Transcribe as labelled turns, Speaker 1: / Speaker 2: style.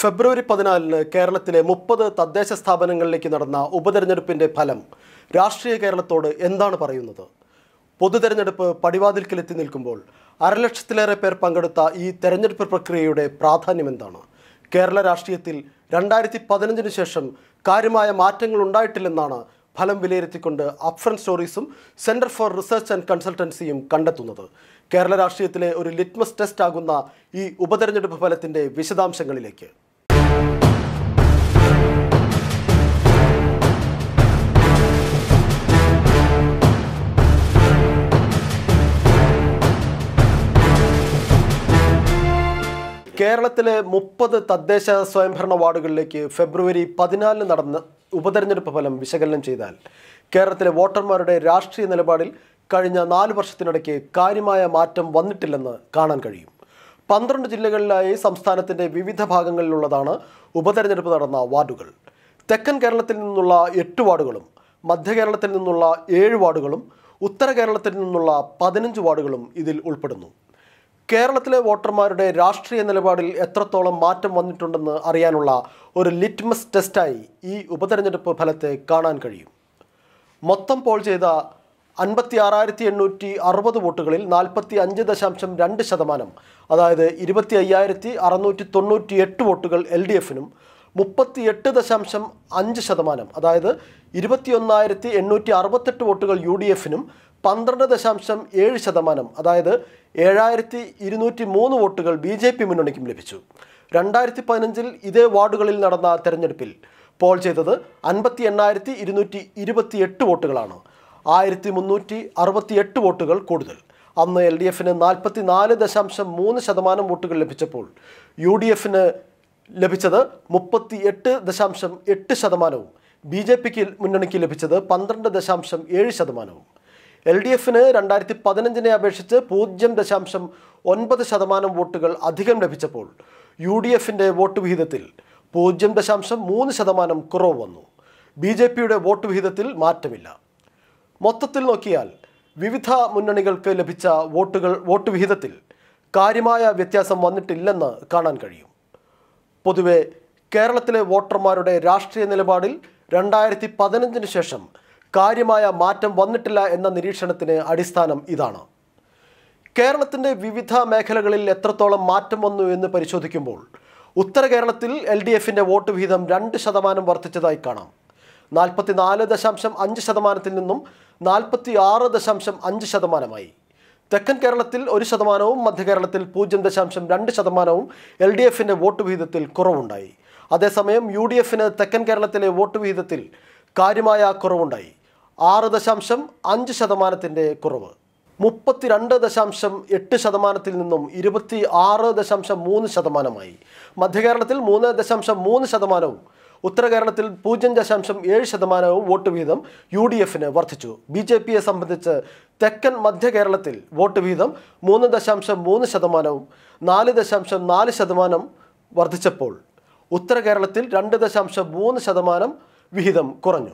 Speaker 1: ഫെബ്രുവരി പതിനാലിന് കേരളത്തിലെ മുപ്പത് തദ്ദേശ സ്ഥാപനങ്ങളിലേക്ക് നടന്ന ഉപതെരഞ്ഞെടുപ്പിന്റെ ഫലം രാഷ്ട്രീയ കേരളത്തോട് എന്താണ് പറയുന്നത്? പൊതു പൊതുതെരഞ്ഞെടുപ്പ് പടിവാതിൽക്കലെത്തി നിൽക്കുമ്പോൾ അരലക്ഷത്തിലേറെ പേർ പങ്കെടുത്ത ഈ തെരഞ്ഞെടുപ്പ് പ്രക്രിയയുടെ പ്രാധാന്യം എന്താണ്? കേരള രാഷ്ട്രീയത്തിൽ രണ്ടായിരത്തി പതിനഞ്ചിന് ശേഷം കാര്യമായ മാറ്റങ്ങൾ ഉണ്ടായിട്ടില്ലെന്നാണ് ഫലം വിലയിരുത്തിക്കൊണ്ട് അപ്ഫ്രൻ സ്റ്റോറീസും സെന്റർ ഫോർ റിസർച്ച് ആൻഡ് കൺസൾട്ടൻസിയും കണ്ടെത്തുന്നത്. കേരള രാഷ്ട്രീയത്തിലെ ഒരു ലിറ്റ്മസ് ടെസ്റ്റ് ആകുന്ന ഈ ഉപതെരഞ്ഞെടുപ്പ് ഫലത്തിന്റെ വിശദാംശങ്ങളിലേക്ക്. കേരളത്തിലെ മുപ്പത് തദ്ദേശ സ്വയംഭരണ വാർഡുകളിലേക്ക് ഫെബ്രുവരി പതിനാലിന് നടന്ന ഉപതെരഞ്ഞെടുപ്പ് ഫലം വിശകലനം ചെയ്താൽ കേരളത്തിലെ വോട്ടർമാരുടെ രാഷ്ട്രീയ നിലപാടിൽ കഴിഞ്ഞ നാല് വർഷത്തിനിടയ്ക്ക് കാര്യമായ മാറ്റം വന്നിട്ടില്ലെന്ന് കാണാൻ കഴിയും. പന്ത്രണ്ട് ജില്ലകളിലായി സംസ്ഥാനത്തിന്റെ വിവിധ ഭാഗങ്ങളിലുള്ളതാണ് ഉപതെരഞ്ഞെടുപ്പ് നടന്ന വാർഡുകൾ. തെക്കൻ കേരളത്തിൽ നിന്നുള്ള എട്ട് വാർഡുകളും മധ്യ കേരളത്തിൽ നിന്നുള്ള ഏഴ് വാർഡുകളും ഉത്തര കേരളത്തിൽ നിന്നുള്ള പതിനഞ്ച് വാർഡുകളും ഇതിൽ ഉൾപ്പെടുന്നു. കേരളത്തിലെ വോട്ടർമാരുടെ രാഷ്ട്രീയ നിലപാടിൽ എത്രത്തോളം മാറ്റം വന്നിട്ടുണ്ടെന്ന് അറിയാനുള്ള ഒരു ലിറ്റ്മസ് ടെസ്റ്റായി ഈ ഉപതെരഞ്ഞെടുപ്പ് ഫലത്തെ കാണാൻ കഴിയും. മൊത്തം പോൾ ചെയ്ത അൻപത്തി ആറായിരത്തി എണ്ണൂറ്റി അറുപത് വോട്ടുകളിൽ നാൽപ്പത്തി അഞ്ച് ദശാംശം രണ്ട് ശതമാനം അതായത് ഇരുപത്തി അയ്യായിരത്തി അറുന്നൂറ്റി തൊണ്ണൂറ്റി എട്ട് വോട്ടുകൾ എൽ ഡി എഫിനും മുപ്പത്തി എട്ട് ദശാംശം അഞ്ച് ശതമാനം അതായത് ഇരുപത്തിയൊന്നായിരത്തി എണ്ണൂറ്റി അറുപത്തെട്ട് വോട്ടുകൾ യു ഡി എഫിനും പന്ത്രണ്ട് ദശാംശം ഏഴ് ശതമാനം അതായത് ഏഴായിരത്തി ഇരുന്നൂറ്റി മൂന്ന് വോട്ടുകൾ ബി ജെ പി മുന്നണിക്കും ലഭിച്ചു. രണ്ടായിരത്തി പതിനഞ്ചിൽ ഇതേ വാർഡുകളിൽ നടന്ന തെരഞ്ഞെടുപ്പിൽ പോൾ ചെയ്തത് അൻപത്തി എണ്ണായിരത്തി ഇരുന്നൂറ്റി ഇരുപത്തി എട്ട് വോട്ടുകളാണ്. ആയിരത്തി മുന്നൂറ്റി അറുപത്തി എട്ട് വോട്ടുകൾ കൂടുതൽ. അന്ന് എൽ ഡി എഫിന് നാൽപ്പത്തി നാല് ദശാംശം മൂന്ന് ശതമാനം വോട്ടുകൾ ലഭിച്ചപ്പോൾ യു ഡി എഫിന് ലഭിച്ചത് മുപ്പത്തി എട്ട് ദശാംശം എട്ട് ശതമാനവും. ബി ജെ പിക്ക് മുന്നണിക്ക് ലഭിച്ചത് പന്ത്രണ്ട് ദശാംശം ഏഴ് ശതമാനവും. എൽ ഡി എഫിന് രണ്ടായിരത്തി പതിനഞ്ചിനെ അപേക്ഷിച്ച് പൂജ്യം ദശാംശം ഒൻപത് ശതമാനം വോട്ടുകൾ അധികം ലഭിച്ചപ്പോൾ യു ഡി എഫിന്റെ വോട്ട് വിഹിതത്തിൽ പൂജ്യം ദശാംശം മൂന്ന് ശതമാനം കുറവ് വന്നു. ബി ജെ പിയുടെ വോട്ട് വിഹിതത്തിൽ മാറ്റമില്ല. മൊത്തത്തിൽ നോക്കിയാൽ വിവിധ മുന്നണികൾക്ക് ലഭിച്ച വോട്ടുകൾ വോട്ട് വിഹിതത്തിൽ കാര്യമായ വ്യത്യാസം വന്നിട്ടില്ലെന്ന് കാണാൻ കഴിയും. പൊതുവെ കേരളത്തിലെ വോട്ടർമാരുടെ രാഷ്ട്രീയ നിലപാടിൽ രണ്ടായിരത്തി പതിനഞ്ചിന് ശേഷം കാര്യമായ മാറ്റം വന്നിട്ടില്ല എന്ന നിരീക്ഷണത്തിന് അടിസ്ഥാനം ഇതാണ്. കേരളത്തിന്റെ വിവിധ മേഖലകളിൽ എത്രത്തോളം മാറ്റം വന്നു എന്ന് പരിശോധിക്കുമ്പോൾ ഉത്തര കേരളത്തിൽ എൽ ഡി എഫിന്റെ വോട്ട് വിഹിതം രണ്ട് ശതമാനം വർദ്ധിച്ചതായി കാണാം. നാൽപ്പത്തി നാല് ദശാംശം അഞ്ച് ശതമാനത്തിൽ നിന്നും നാൽപ്പത്തി ആറ് ദശാംശം അഞ്ച് ശതമാനമായി. തെക്കൻ കേരളത്തിൽ ഒരു ശതമാനവും മധ്യ കേരളത്തിൽ പൂജ്യം ദശാംശം രണ്ട് ശതമാനവും എൽ ഡി എഫിന്റെ വോട്ട് വിഹിതത്തിൽ കുറവുണ്ടായി. അതേസമയം യു ഡി എഫിന് തെക്കൻ കേരളത്തിലെ വോട്ട് വിഹിതത്തിൽ കാര്യമായ കുറവുണ്ടായി. ആറ് ദശാംശം അഞ്ച് ശതമാനത്തിന്റെ കുറവ്. മുപ്പത്തിരണ്ട് ദശാംശം എട്ട് ശതമാനത്തിൽ നിന്നും ഇരുപത്തി ആറ് ദശാംശം മൂന്ന് ശതമാനമായി. മധ്യകേരളത്തിൽ മൂന്ന് ദശാംശം മൂന്ന് ശതമാനവും ഉത്തര കേരളത്തിൽ പൂജ്യം ദശാംശം ഏഴ് ശതമാനവും വോട്ട് വീതം യു ഡി എഫിന് വർദ്ധിച്ചു. ബി ജെ പിയെ സംബന്ധിച്ച് തെക്കൻ മധ്യ കേരളത്തിൽ വോട്ട് വീതം മൂന്ന് ദശാംശം മൂന്ന് ശതമാനവും നാല് ദശാംശം നാല് ശതമാനം വർദ്ധിച്ചപ്പോൾ ഉത്തര കേരളത്തിൽ രണ്ട് ദശാംശം മൂന്ന് ശതമാനം വിഹിതം കുറഞ്ഞു.